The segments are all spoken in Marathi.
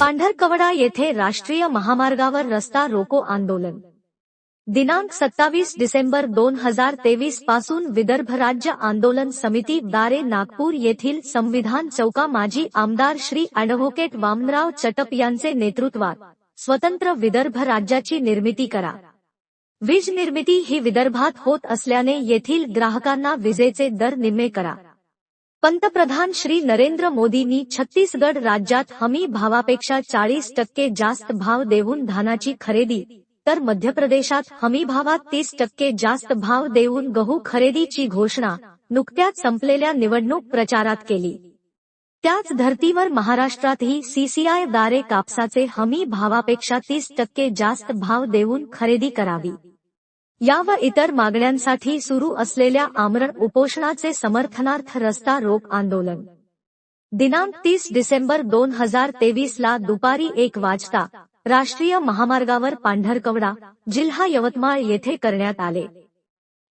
पांढरकवडा येथे राष्ट्रीय महामार्गावर रस्ता रोको आंदोलन. दिनांक सत्तावीस डिसेंबर दोन हजार तेवीसपासून विदर्भ राज्य आंदोलन समिती दारे नागपूर येथील संविधान चौका माजी आमदार श्री अॅडव्होकेट वामनराव चटप यांचे नेतृत्वात स्वतंत्र विदर्भ राज्याची निर्मिती करा. वीज निर्मिती ही विदर्भात होत असल्याने येथील ग्राहकांना विजेचे दर निम्मे करा. पंतप्रधान श्री नरेंद्र मोदींनी छत्तीसगड राज्यात हमी भावापेक्षा चाळीस टक्के जास्त भाव देऊन धानाची खरेदी तर मध्य प्रदेशात हमी भावात तीस टक्के जास्त भाव देऊन गहू खरेदीची घोषणा नुकत्याच संपलेल्या निवडणूक प्रचारात केली. त्याच धर्तीवर महाराष्ट्रातही सीसीआयद्वारे कापसाचे हमी भावापेक्षा तीस टक्के जास्त भाव देऊन खरेदी करावी. या व इतर मागण्यांसाठी सुरू असलेल्या आमरण उपोषणाचे समर्थनार्थ रस्ता रोक आंदोलन. दिनांक तीस डिसेंबर दोन हजार तेवीस ला दुपारी एक वाजता राष्ट्रीय महामार्गावर पांढरकवडा जिल्हा यवतमाळ येथे करण्यात आले.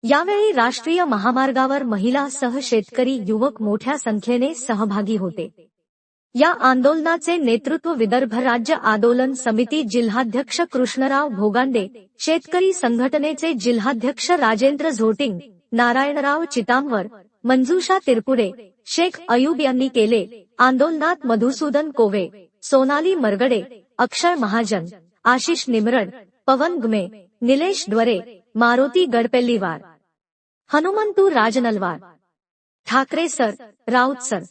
यावेळी राष्ट्रीय महामार्गावर महिला सह शेतकरी युवक मोठ्या संख्येने सहभागी होते. या आंदोलनाचे नेतृत्व विदर्भ राज्य आंदोलन समिती जिल्हाध्यक्ष कृष्णराव भोगांडे शेतकरी संघटनेचे जिल्हाध्यक्ष राजेंद्र झोटिंग नारायणराव चितांवर मंजुषा तिरपुडे शेख अयूब यांनी केले. आंदोलनात मधुसूदन कोवे सोनाली मरगडे अक्षय महाजन आशिष निमरड पवन गुमे निलेश द्वरे मारुती गडपेल्लीवार हनुमंतू राजनलवार ठाकरे सर राऊत सर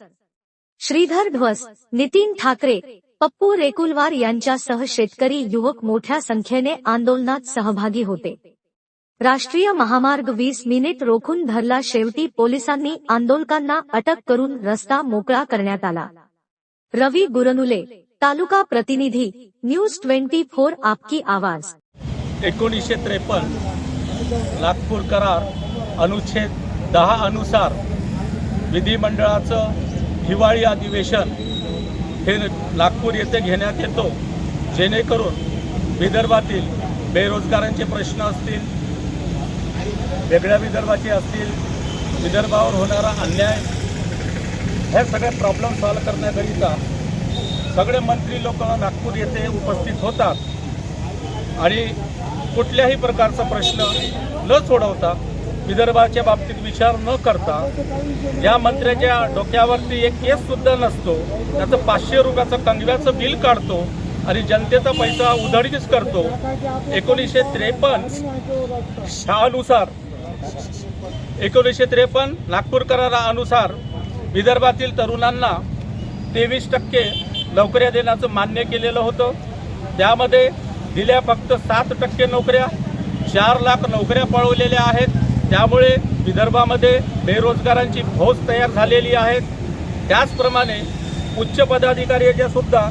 श्रीधर ध्वस नितीन ठाकरे पप्पू रेकुलवार यांच्यासह शेतकरी युवक मोठ्या संख्येने आंदोलनात सहभागी होते. राष्ट्रीय महामार्ग वीस मिनिट रोखून धरला शेवटी पोलिसांनी आंदोलकांना अटक करून रस्ता मोकळा करण्यात आला. रवी गुरनुले तालुका प्रतिनिधी न्यूज ट्वेंटी फोर आपकी आवाज. एकोणीसशे त्रेपन्न नागपूर करार अनुच्छेद दहा अनुसार विधिमंडळाचं हिवाळी अधिवेशन हे नागपूर येथे घेण्यात येतो. जेणेकरून विदर्भातील बेरोजगारांचे प्रश्न असतील वेगळ्या विदर्भाचे असतील विदर्भावर होणारा अन्याय हे सगळे प्रॉब्लेम सॉल्व्ह करण्याकरिता सगळे मंत्री लोक नागपूर येथे उपस्थित होतात. आणि कुठल्याही प्रकारचा प्रश्न न सोडवता विदर्भाच्या बाबतीत विचार न करता या मंत्र्याच्या डोक्यावरती एक केस सुद्धा नसतो. त्याचं पाचशे रुपयाचं कंगव्याचं बिल काढतो आणि जनतेचा पैसा उधळीच करतो. एकोणीसशे त्रेपन्न शानुसार एकोणीसशे त्रेपन्न नागपूर करारानुसार विदर्भातील तरुणांना तेवीस टक्के नोकऱ्या देण्याचं मान्य केलेलं होतं. त्यामध्ये दिल्या फक्त सात टक्के नोकऱ्या चार लाख नोकऱ्या पळवलेल्या आहेत. त्यामुळे विदर्भामध्ये बेरोजगारांची फौज तयार झालेली आहे. त्याचप्रमाणे उच्च पदाधिकाऱ्याच्या सुद्धा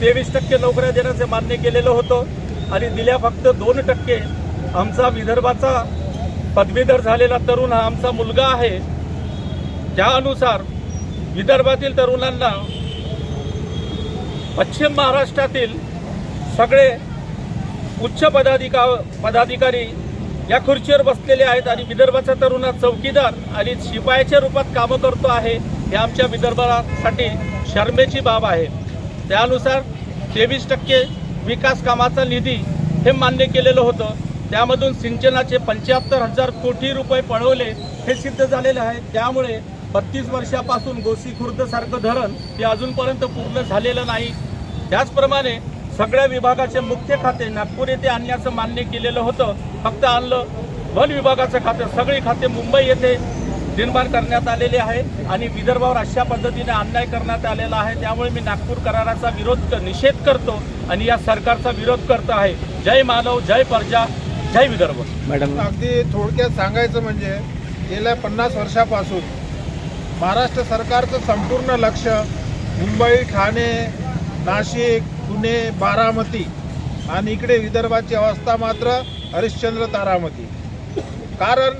तेवीस टक्के नोकऱ्या देण्याचे मान्य केलेलं होतं आणि दिल्या फक्त दोन टक्के आमचा विदर्भाचा पदवीधर झालेला तरुण हा आमचा मुलगा आहे. त्यानुसार विदर्भातील तरुणांना पश्चिम महाराष्ट्रातील सगळे उच्च पदाधिका पदाधिकारी या खुर्चीवर बसलेले आहेत आणि विदर्भाचा तरुणा चौकीदार आणि शिपायाच्या रूपात कामं करतो आहे हे आमच्या विदर्भासाठी शर्मेची बाब आहे. त्यानुसार तेवीस टक्के विकास कामाचा निधी हे मान्य केलेलं होतं. त्यामधून सिंचनाचे पंच्याहत्तर हजार कोटी रुपये पळवले हे सिद्ध झालेले आहे. त्यामुळे बत्तीस वर्षापासून गोसी खुर्दसारखं धरण हे अजूनपर्यंत पूर्ण झालेलं नाही. त्याचप्रमाणे सगळ्या विभागाचे मुख्य खाते नागपूर येथे आणण्याचं मान्य केलेलं होतं. फक्त आणलं. वन विभागाचं खाते सगळी खाते मुंबई येथे निर्माण करण्यात आलेले आहे आणि विदर्भावर अशा पद्धतीने अन्याय करण्यात आलेला आहे. त्यामुळे मी नागपूर कराराचा विरोध निषेध करतो आणि या सरकारचा विरोध करतो आहे. जय मानव जय प्रजा जय विदर्भ. मॅडम. अगदी थोडक्यात सांगायचं म्हणजे गेल्या पन्नास वर्षापासून महाराष्ट्र सरकारचं संपूर्ण लक्ष मुंबई ठाणे नाशिक पुणे बारामती आणि इकडे विदर्भाची अवस्था मात्र हरिश्चंद्र तारामती. कारण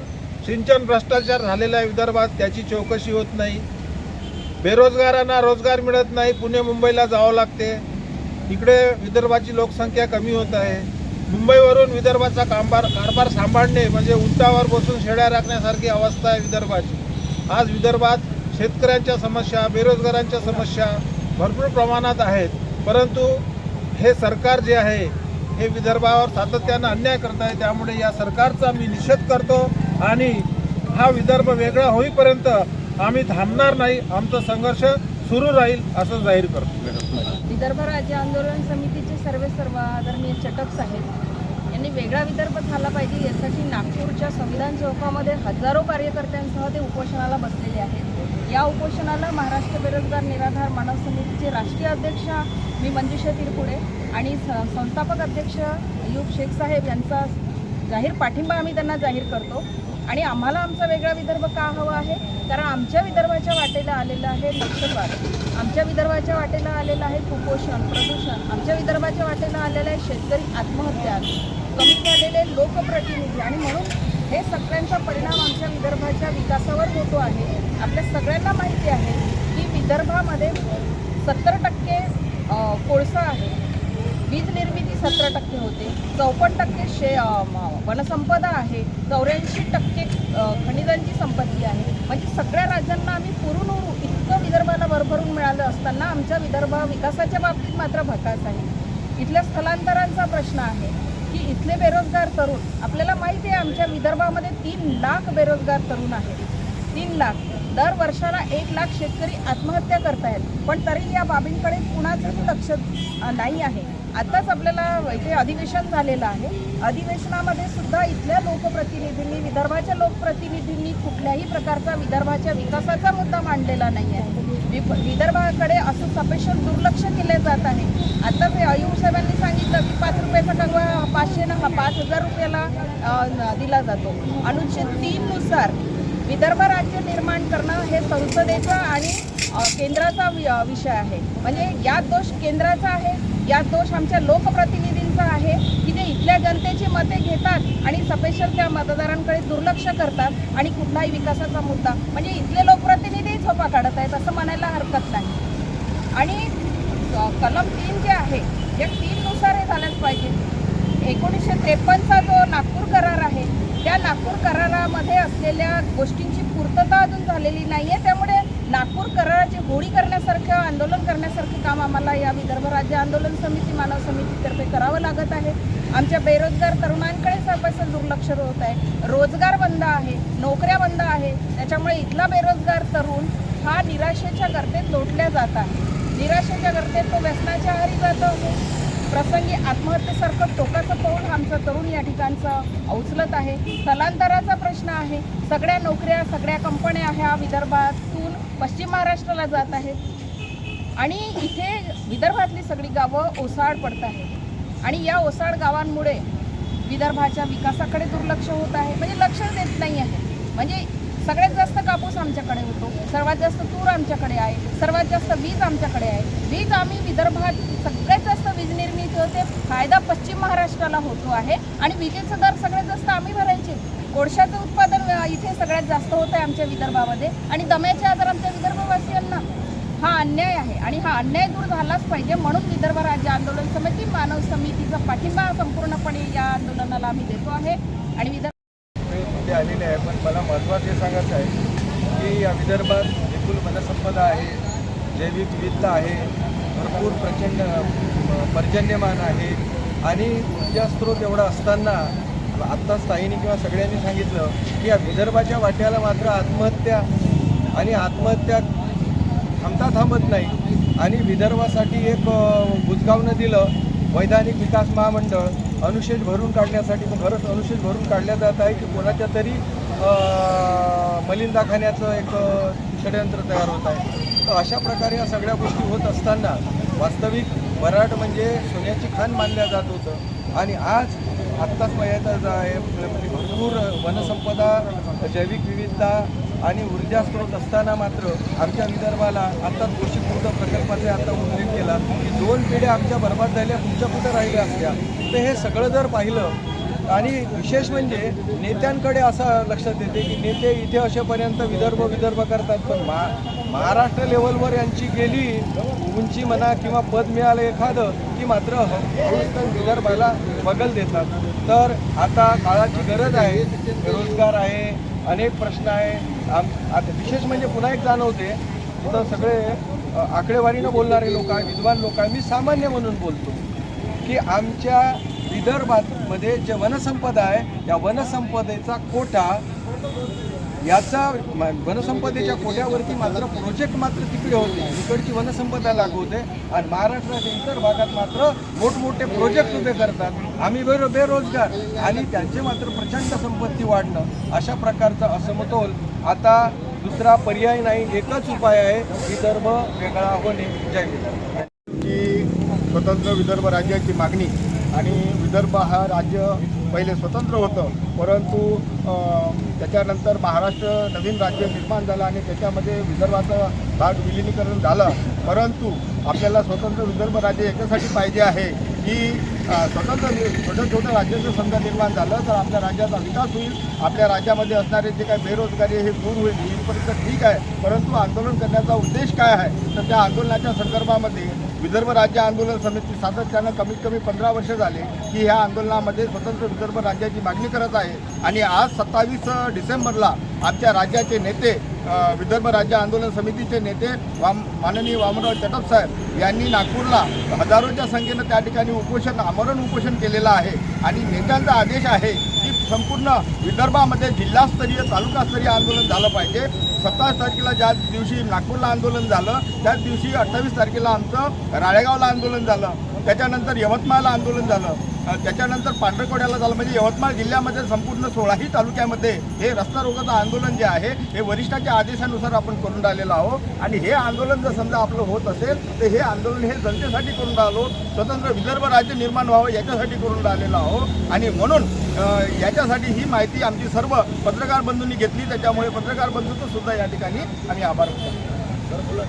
सिंचन भ्रष्टाचार झालेल्या विदर्भात त्याची चौकशी होत नाही. बेरोजगारांना रोजगार मिळत नाही पुणे मुंबईला जावं लागते. इकडे विदर्भाची लोकसंख्या कमी होत आहे. मुंबईवरून विदर्भाचा कामबार कारभार सांभाळणे म्हणजे उंटावर बसून शेळ्या राखण्यासारखी अवस्था आहे विदर्भाची. आज विदर्भात शेतकऱ्यांच्या समस्या बेरोजगारांच्या समस्या भरपूर प्रमाणात आहेत. परंतु हे सरकार जे आहे हे विदर्भावर सातत्यानं अन्याय करत आहे. त्यामुळे या सरकारचा मी निषेध करतो आणि हा विदर्भ वेगळा होईपर्यंत आम्ही थांबणार नाही. आमचा संघर्ष सुरू राहील असं जाहीर करतो. विदर्भ राज्य आंदोलन समितीचे सर्व सर्व आदरणीय चटक साहेब आणि वेगळा विदर्भ झाला पाहिजे यासाठी नागपूरच्या संविधान चौकामध्ये हजारो कार्यकर्त्यांसह ते उपोषणाला बसलेले आहेत. या उपोषणाला महाराष्ट्र बेरोजगार निराधार मानव समितीचे राष्ट्रीय अध्यक्ष मी मंजुषा तिरपुडे आणि संस्थापक अध्यक्ष अयूब शेख साहेब यांचा जाहीर पाठिंबा आम्ही त्यांना जाहीर करतो. आणि आम्हाला आमचा वेगळा विदर्भ का हवा आहे? कारण आमच्या विदर्भाच्या वाटेला आलेला आहे नक्षलवाद. आमच्या विदर्भाच्या वाटेला आलेलं आहे कुपोषण प्रदूषण. आमच्या विदर्भाच्या वाटेला आलेलं आहे शेतकरी आत्महत्या. कमी झालेले लोकप्रतिनिधी आणि म्हणून हे सगळ्यांचा परिणाम आमच्या विदर्भाच्या विकासावर होतो आहे. आपल्या सगळ्यांना माहिती आहे की विदर्भामध्ये सत्तर टक्के कोळसा आहे. वीज निर्मिती सतरा टक्के होते. चौपन्न टक्के शे वनसंपदा आहे. चौऱ्याऐंशी टक्के खनिजांची संपत्ती आहे. म्हणजे सगळ्या राज्यांना आम्ही पुरून इतकं विदर्भाला भरभरून मिळालं असताना आमच्या विदर्भ विकासाच्या बाबतीत मात्र भकास आहे. इथल्या स्थलांतरांचा प्रश्न आहे. की इथले बेरोजगार तरुण आपल्याला माहिती आहे आमच्या विदर्भामध्ये तीन लाख बेरोजगार तरुण आहेत. तीन लाख. दर वर्षाला एक लाख शेतकरी आत्महत्या करतायत. पण तरी या बाबींकडे कुणाचंही लक्ष नाही आहे. आताच आपल्याला इथे अधिवेशन झालेलं आहे. अधिवेशनामध्ये सुद्धा इथल्या लोकप्रतिनिधींनी विदर्भाच्या लोकप्रतिनिधींनी कुठल्याही प्रकारचा विदर्भाच्या विकासाचा मुद्दा मांडलेला नाही आहे. विदर्भाकडे असं सपेशल दुर्लक्ष केले जात आहे. आता हे अयूब साहेबांनी सांगितलं की पाच रुपयाचा कंगवा पाचशे ना पाच हजार रुपयाला दिला जातो. अनुच्छेद तीननुसार विदर्भ राज्य निर्माण करणं हे संसदेचा आणि केंद्राचा वि- विषय आहे. म्हणजे यात दोष केंद्राचा आहे या दोष आमच्या लोकप्रतिनिधींचा आहे की ते इथल्या जनतेची मते घेतात आणि सपेशल त्या मतदारांकडे दुर्लक्ष करतात आणि कुठलाही विकासाचा मुद्दा म्हणजे इथले लोकप्रतिनिधी झोपा काढत आहेत असं म्हणायला हरकत नाही. आणि कलम तीन जे आहे या तीननुसार हे झालंच पाहिजे. एकोणीसशे त्रेपन्नचा जो नागपूर करार आहे त्या नागपूर करारामध्ये असलेल्या गोष्टींची पूर्तता अजून झालेली नाही आहे त्यामुळे नागपूर कराराची होळी करण्यासारखं आंदोलन करण्यासारखं काम आम्हाला या विदर्भ राज्य आंदोलन समिती मानव समितीतर्फे करावं लागत आहे. आमच्या बेरोजगार तरुणांकडेच आपण दुर्लक्ष होत आहे. रोजगार बंद आहे नोकऱ्या बंद आहे. त्याच्यामुळे इथला बेरोजगार तरुण हा निराशेच्या गर्तेत लोटल्या जात आहे. निराशेच्या गर्तेत तो व्यसनाच्या आहारी जातो आहे. प्रसंगी आत्महत्येसारखं टोकाचं पाऊल आमचं तरुण या ठिकाणचं उचलत आहे. स्थलांतराचा प्रश्न आहे. सगळ्या नोकऱ्या सगळ्या कंपन्या ह्या विदर्भातून पश्चिम महाराष्ट्राला जात आहेत. आणि इथे विदर्भातली सगळी गावं ओसाड पडत आहेत. आणि या ओसाड गावांमुळे विदर्भाच्या विकासाकडे दुर्लक्ष होत आहे. म्हणजे लक्ष देत नाही आहे. म्हणजे सगळ्यात जास्त कापूस आमच्याकडे होतो. सर्वात जास्त तूर आमच्याकडे आहे. सर्वात जास्त वीज आमच्याकडे आहे. वीज आम्ही विदर्भात सगळ्यात जास्त वीज निर्मिती होते. फायदा पश्चिम महाराष्ट्राला होतो आहे. आणि विजेचं दर सगळ्यात जास्त आम्ही भरायचे. कोळशाचं उत्पादन इथे सगळ्यात जास्त होतं आहे आमच्या विदर्भामध्ये. आणि दम्याचे आजार आमच्या विदर्भवासियांना हा अन्याय आहे. आणि हा अन्याय दूर झालाच पाहिजे म्हणून विदर्भ राज्य आंदोलन समिती मानव समितीचा पाठिंबा संपूर्णपणे या आंदोलनाला आम्ही देतो आहे. आणि विदर्भ ते आलेले आहे. पण मला महत्त्वाचं हे सांगायचं आहे की या विदर्भात विपुल वनसंपदा आहे जैविक विविधता आहे भरपूर प्रचंड पर्जन्यमान आहे आणि ऊर्जा स्रोत एवढा असताना आत्ताच ताईंनी किंवा सगळ्यांनी सांगितलं की या विदर्भाच्या वाट्याला मात्र आत्महत्या आणि आत्महत्या थांबता थांबत नाही. आणि विदर्भासाठी एक अ, बुजगावनं दिलं वैधानिक विकास महामंडळ अनुशेष भरून काढण्यासाठी मग खरंच अनुशेष भरून काढल्या जात आहे की कोणाच्या तरी मलिंदाखान्याचं एक षड्यंत्र षडयंत्र तयार होत आहे. तर अशा प्रकारे या सगळ्या गोष्टी होत असताना वास्तविक वराड म्हणजे सोन्याची खाण मानल्या जात होतं. आणि आज आत्ताच माहीत आहे म्हणजे भरपूर वनसंपदा जैविक विविधता आणि ऊर्जा स्रोत असताना मात्र आमच्या विदर्भाला आता कृषीपूर्ण प्रकल्पाचा आता उल्लेख केला. की दोन पिढ्या आमच्या बर्बाद झाल्या तुमच्या कुठं राहिल्या असत्या. तर हे सगळं जर पाहिलं आणि विशेष म्हणजे नेत्यांकडे असं लक्षात येते की नेते इथे असेपर्यंत विदर्भ विदर्भ करतात. पण मा महाराष्ट्र लेवलवर यांची गेली उंची म्हणा किंवा पद मिळालं एखादं की मात्र विदर्भाला बगल देतात. तर आता काळाची गरज आहे रोजगार आहे अनेक प्रश्न आहे. आम आता विशेष म्हणजे पुन्हा एक जाणवते. इथं सगळे आकडेवारीनं बोलणारे लोक आहे विद्वान लोक आहे मी सामान्य म्हणून बोलतो की आमच्या विदर्भामध्ये जे वनसंपदा आहे या वनसंपदेचा कोटा याचा वनसंपदेच्या कोट्यावरती मात्र प्रोजेक्ट मात्र तिकडे होते. इकडची वनसंपदा लागू होते आणि महाराष्ट्राच्या इतर भागात मात्र मोठमोठे प्रोजेक्ट उभे करतात. आम्ही बेरो बेरोजगार आणि त्यांचे मात्र प्रचंड संपत्ती वाढणं अशा प्रकारचा असमतोल आता दुसरा पर्याय नाही एकच उपाय आहे विदर्भ वेगळा होणे. जय की स्वतंत्र विदर्भ राज्याची मागणी आणि विदर्भ हा राज्य पहिले स्वतंत्र होतं परंतु त्याच्यानंतर महाराष्ट्र नवीन राज्य निर्माण झालं आणि त्याच्यामध्ये विदर्भाचं भाग विलिनीकरण झालं. परंतु आपल्याला स्वतंत्र विदर्भ राज्य याच्यासाठी पाहिजे आहे. की स्वतंत्र छोटं छोटं राज्याचं समजा निर्माण झालं तर आपल्या राज्याचा विकास होईल. आपल्या राज्यामध्ये असणारे जे काही बेरोजगारी आहे हे दूर होईल. इथपर्यंत ठीक आहे. परंतु आंदोलन करण्याचा उद्देश काय आहे? तर त्या आंदोलनाच्या संदर्भामध्ये विदर्भ राज्य आंदोलन समिती सातत्यानं कमीत कमी पंधरा वर्ष झाले की ह्या आंदोलनामध्ये स्वतंत्र विदर्भ राज्याची मागणी करत आहे. आणि आज सत्तावीस डिसेंबरला आमच्या राज्याचे नेते विदर्भ राज्य आंदोलन समितीचे नेते वाम माननीय वामनराव चटप साहेब यांनी नागपूरला हजारोच्या संख्येनं त्या ठिकाणी उपोषण आमरण उपोषण केलेलं आहे. आणि नेत्यांचा आदेश आहे की संपूर्ण विदर्भामध्ये जिल्हास्तरीय तालुकास्तरीय आंदोलन झालं पाहिजे. सत्तावीस तारखेला ज्या दिवशी नागपूरला आंदोलन झालं त्याच दिवशी अठ्ठावीस तारखेला आमचं राळेगावला आंदोलन झालं. त्याच्यानंतर यवतमाळला आंदोलन झालं. त्याच्यानंतर पांढरकोड्याला झालं. म्हणजे यवतमाळ जिल्ह्यामध्ये संपूर्ण सोळाही तालुक्यामध्ये हे रस्ता रोगाचं आंदोलन जे आहे हे वरिष्ठाच्या आदेशानुसार आपण करून राहिलेलो आहोत. आणि हे आंदोलन जर समजा आपलं होत असेल तर हे आंदोलन हे जनतेसाठी करून राहिलो स्वतंत्र विदर्भ राज्य निर्माण व्हावं याच्यासाठी करून राहिलेलो आहोत. आणि म्हणून याच्यासाठी ही माहिती आमची सर्व पत्रकार बंधूंनी घेतली. त्याच्यामुळे पत्रकार बंधूंचं सुद्धा या ठिकाणी आम्ही आभार